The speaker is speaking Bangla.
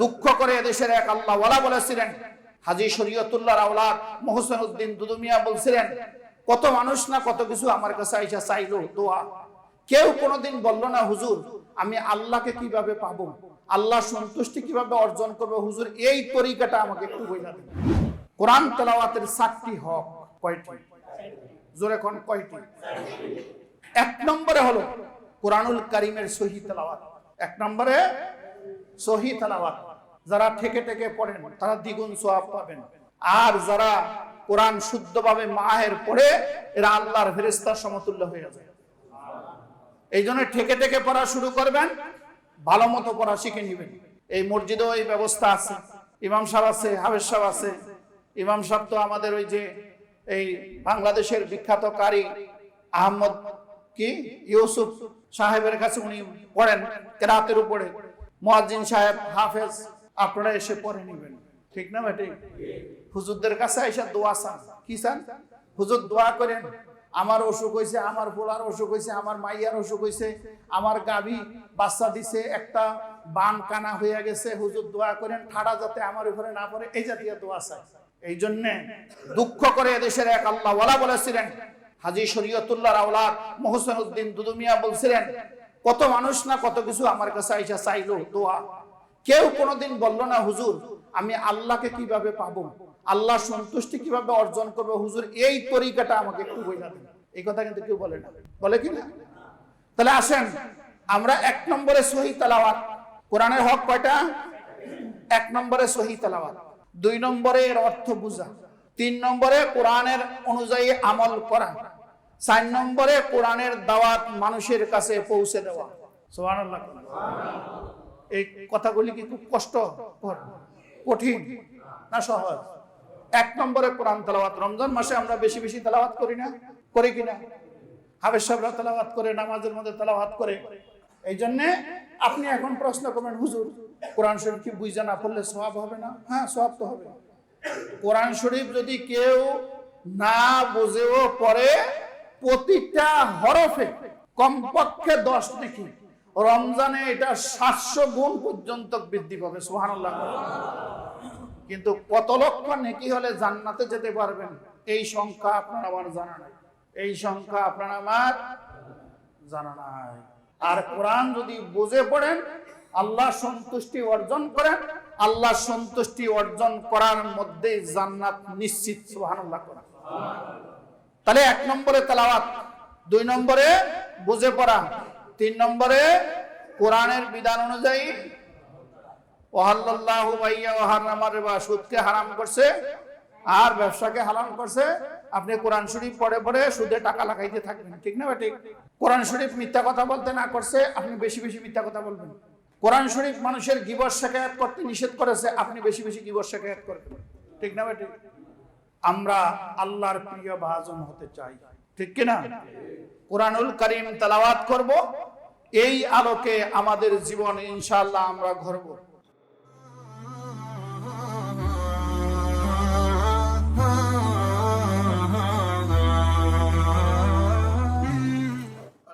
দুঃখ করে এদেশের এক আল্লাহ বলেছিলেন, হাজি শরীয়তুল্লাহ আওলাদ মোহসেন উদ্দিন দুদুমিয়া বলছিলেন, কত মানুষ না কত কিছু আমার কাছে আইসা চাইলো, দোয়া। কেউ কোনোদিন বলল না, হুজুর, আমি আল্লাহকে কীভাবে পাবো? আল্লাহ সন্তুষ্টি কীভাবে অর্জন করব? হুজুর, এই তরিকাটা আমাকে একটু বইলা দেন। কোরআন তেলাওয়াতের সাতটি হক কয়টি? জোরে কোন কয়টি? এক নম্বরে হলো কোরআনুল কারিমের সহি তেলাওয়াত। এক নম্বরে সহি যারা ঠেকে ঠেকে পড়েন, তারা দ্বিগুণ সোয়াব পাবেন। আর যারা কোরআন শুদ্ধভাবে মাহের পড়ে, এরা আল্লাহর ফেরেস্তার সমতুল্য হয়ে যায় এই জন্য ঠেকে ঠেকে পড়া শুরু করবেন, ভালো মতো পড়া শিখে নেবেন। এই মসজিদেও এই ব্যবস্থা আছে। ইমাম সাহেব আছে হাবেজ সাহেব আছে। ইমাম সাহেব তো আমাদের ওই যে, এই বাংলাদেশের বিখ্যাত কারি আহমদ কি? ইউসুফ সাহেবের কাছে উনি পড়েন, কেরাতের উপরে। মুয়াজ্জিন সাহেব, হাফেজ, আপনারা এসে পড়ে নেবেন। ঠিক না বেটি হুজুরদের কাছে এসে দোয়া চান। কি চান? হুজুর দোয়া করেন, আমার অসুখ হয়েছে আমার পোলার অসুখ হয়েছে আমার মাইয়ার অসুখ হয়েছে আমার গাভী বাচ্চা দিছে, একটা বান কানা হয়ে গেছে। হুজুর দোয়া করেন, ঠাড়া যাতে আমার উপরে না পড়ে, এই জাতীয় দোয়া চাই। এই জন্যে দুঃখ করে এদেশের এক আল্লাহ বলেছিলেন, হাজি শরীয়তুল্লাহ আওলাদ মোহসেন উদ্দিন দুদুমিয়া বলছিলেন কত মানুষ না কত কিছু আমার কাছে আইসা চাইলো, দোয়া। কেউ কোনোদিন বলল না, হুজুর, আমি আল্লাহকে কীভাবে পাবো? আল্লাহ সন্তুষ্টি কীভাবে অর্জন করব? হুজুর, এই তরিকাটা আমাকে একটু দেন। এই কথা কিন্তু কেউ বলে না। বলে কি না? তাহলে আসেন, আমরা এক নম্বরে সহি তালাওয়াত। কোরআনের হক কয়টা? এক নম্বরে সহি তালাওয়াত। দুই নম্বরে এর অর্থ বুঝা। তিন নম্বরে কোরআনের অনুযায়ী আমল করা। চার নম্বরে কোরআনের দাওয়াত মানুষের কাছে পৌঁছে দেওয়া। এই কথাগুলি কি খুব কষ্ট কঠিন? না সহজ? এক নম্বরে কোরআন তেলাওয়াত। রমজান মাসে আমরা বেশি বেশি তেলাওয়াত করি না? করি কিনা হাবের সাহেবরা তেলাওয়াত করে নামাজের মধ্যে তেলাওয়াত করে। এই জন্যে আপনি এখন প্রশ্ন করবেন হুজুর কোরআন শরীফ কি বুঝে না পড়লে সওয়াব হবে না? হ্যাঁ সওয়াব তো হবে। কোরআন শরীফ যদি কেউ না বুঝেও পড়ে প্রতিটা হরফে কমপক্ষে দশ নাকি রমজানে এটা সাতশো গুণ পর্যন্ত বৃদ্ধি পাবে সুহানাল্লাহ কিন্তু কত লক্ষ নেকি হলে জান্নাতে যেতে পারবেন? এই সংখ্যা আপনার আমার জানা নাই। এই সংখ্যা আপনার আমার জানা নাই। আর কোরআন যদি বুঝে পড়েন, আল্লাহ সন্তুষ্টি অর্জন করেন, আল্লাহ সন্তুষ্টি অর্জন করার মধ্যে জান্নাত নিশ্চিত, সুবহানাল্লাহ। করা তাহলে এক নম্বরে তেলাওয়াত, দুই নম্বরে বুঝে পড়া, তিন নম্বরে কোরআনের বিধান অনুযায়ী ওহাল্লাহু সুদকে হারাম করছে আর ব্যবসাকে হারাম করছে। আপনি কোরআন শরীফ পড়ে পড়ে সুদে টাকা লাগাইতে থাকবেন, ঠিক না ঠিক? কোরআন শরীফ মিথ্যা কথা বলতে না করছে, আপনি বেশি বেশি মিথ্যা কথা বলবেন। কোরআন শরীফ মানুষের গিবর শেখায়াত করতে নিষেধ করেছে, আপনি বেশি বেশি গিবর শেখায়াত করবেন, ঠিক না ঠিক? আমরা আল্লাহর প্রিয় ভাজন হতে চাই। ঠিক কিনা? কোরআনুল করিম তালাওয়াত করব। এই আলোকে আমাদের জীবন ইনশাল্লাহ আমরা ঘরব।